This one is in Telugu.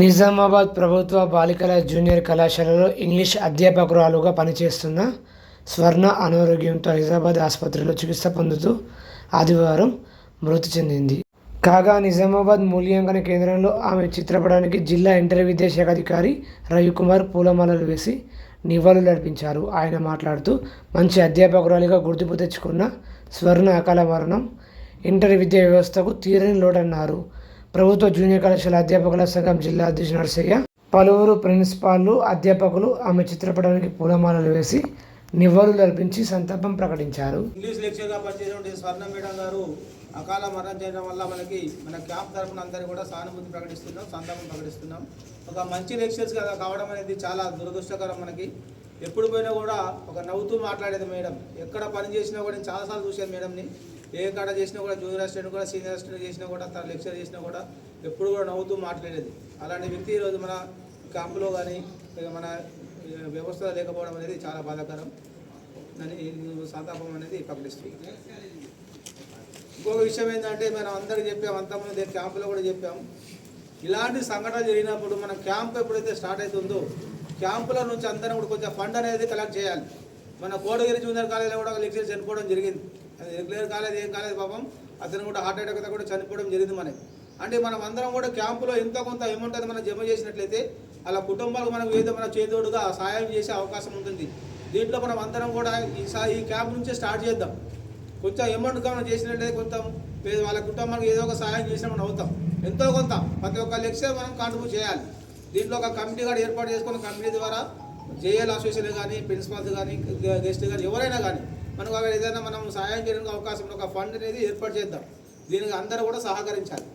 నిజామాబాద్ ప్రభుత్వ బాలికల జూనియర్ కళాశాలలో ఇంగ్లీష్ అధ్యాపకురాలుగా పనిచేస్తున్న స్వర్ణ అనారోగ్యంతో హైదరాబాద్ ఆసుపత్రిలో చికిత్స పొందుతూ ఆదివారం మృతి చెందింది. కాగా నిజామాబాద్ మూల్యాంకన కేంద్రంలో ఆమె చిత్రపటానికి జిల్లా ఇంటర్ విద్యాశాఖ అధికారి రవికుమార్ పూలమాలలు వేసి నివాళులు అర్పించారు. ఆయన మాట్లాడుతూ మంచి అధ్యాపకురాలిగా గుర్తింపు తెచ్చుకున్న స్వర్ణ అకాల మరణం ఇంటర్ విద్యా వ్యవస్థకు తీరని లోటన్నారు. ప్రభుత్వ జూనియర్ కళాశాల అధ్యాపకుల సంఘం జిల్లా అధ్యక్షుడు నరసయ్య పలువురు ప్రిన్సిపాల్లు అధ్యాపకులు ఆమె చిత్రపటానికి పూలమాలలు వేసి నివాళులు అర్పించి సంతాపం ప్రకటించారు. ఇంగ్లీష్ లెక్చర్గా పనిచేసినటువంటి స్వర్ణ మేడం గారు అకాల మరణం చేయడం వల్ల మనకి మన క్యాంప్ తరఫున అందరూ కూడా సానుభూతి ప్రకటిస్తున్నాం సంతాపం ప్రకటిస్తున్నాం. ఒక మంచి లెక్చర్స్ కదా కావడం అనేది చాలా దురదృష్టకరం మనకి. ఎప్పుడు పోయినా కూడా ఒక నవ్వుతూ మాట్లాడేది మేడం. ఎక్కడ పని చేసినా కూడా నేను చాలాసార్లు చూశాను మేడంని. ఏ కాడ చేసినా కూడా జూనియర్ అసిస్టెంట్ కూడా సీనియర్ అసిస్టెంట్ చేసినా కూడా తన లెక్చర్ చేసినా కూడా ఎప్పుడు కూడా నవ్వుతూ మాట్లాడేది. అలాంటి వ్యక్తి ఈరోజు మన క్యాంపులో కానీ ఇక మన వ్యవస్థలో లేకపోవడం అనేది చాలా బాధాకరం. అని సంతాపం అనేది ప్రకటిస్తుంది ఇంకొక విషయం ఏంటంటే మనం అందరికి చెప్పాం అంతకుముందు క్యాంపులో కూడా చెప్పాం. ఇలాంటి సంఘటనలు జరిగినప్పుడు మన క్యాంప్ ఎప్పుడైతే స్టార్ట్ అవుతుందో క్యాంపుల నుంచి అందరం కూడా కొంచెం ఫండ్ అనేది కలెక్ట్ చేయాలి. మన కోడగిరి జూనియర్ కాలేజీలో కూడా ఒక లెక్చర్ చనిపోవడం జరిగింది. అది రెగ్యులర్ కాలేజ్ ఏం కాలేదు పాపం అతను కూడా హార్ట్ అటాక్తో కూడా చనిపోవడం జరిగింది మనకి. అంటే మనం అందరం కూడా క్యాంపులో ఎంతో కొంత అమౌంట్ అది మనం జమ చేసినట్లయితే అలా కుటుంబాలకు మనం ఏదో మన చేదోడుగా సహాయం చేసే అవకాశం ఉంటుంది. దీంట్లో మనం అందరం కూడా ఈ ఈ క్యాంప్ నుంచే స్టార్ట్ చేద్దాం. కొంచెం అమౌంట్ మనం చేసినట్లయితే కొంచెం వాళ్ళ కుటుంబానికి ఏదో ఒక సహాయం చేసిన మనం అవుతాం. ఎంతో కొంత ప్రతి ఒక్క లెక్చర్ మనం కాంట్రిబ్యూట్ చేయాలి. దీంట్లో ఒక కమిటీ కూడా ఏర్పాటు చేసుకున్న కమిటీ ద్వారా జేఏల్ అసోసియేషన్ కానీ ప్రిన్సిపాల్స్ కానీ గెస్ట్ కానీ ఎవరైనా కానీ మనకు అక్కడ ఏదైనా మనం సహాయం చేయడానికి అవకాశం ఒక ఫండ్ అనేది ఏర్పాటు చేద్దాం. దీనికి అందరూ కూడా సహకరించాలి.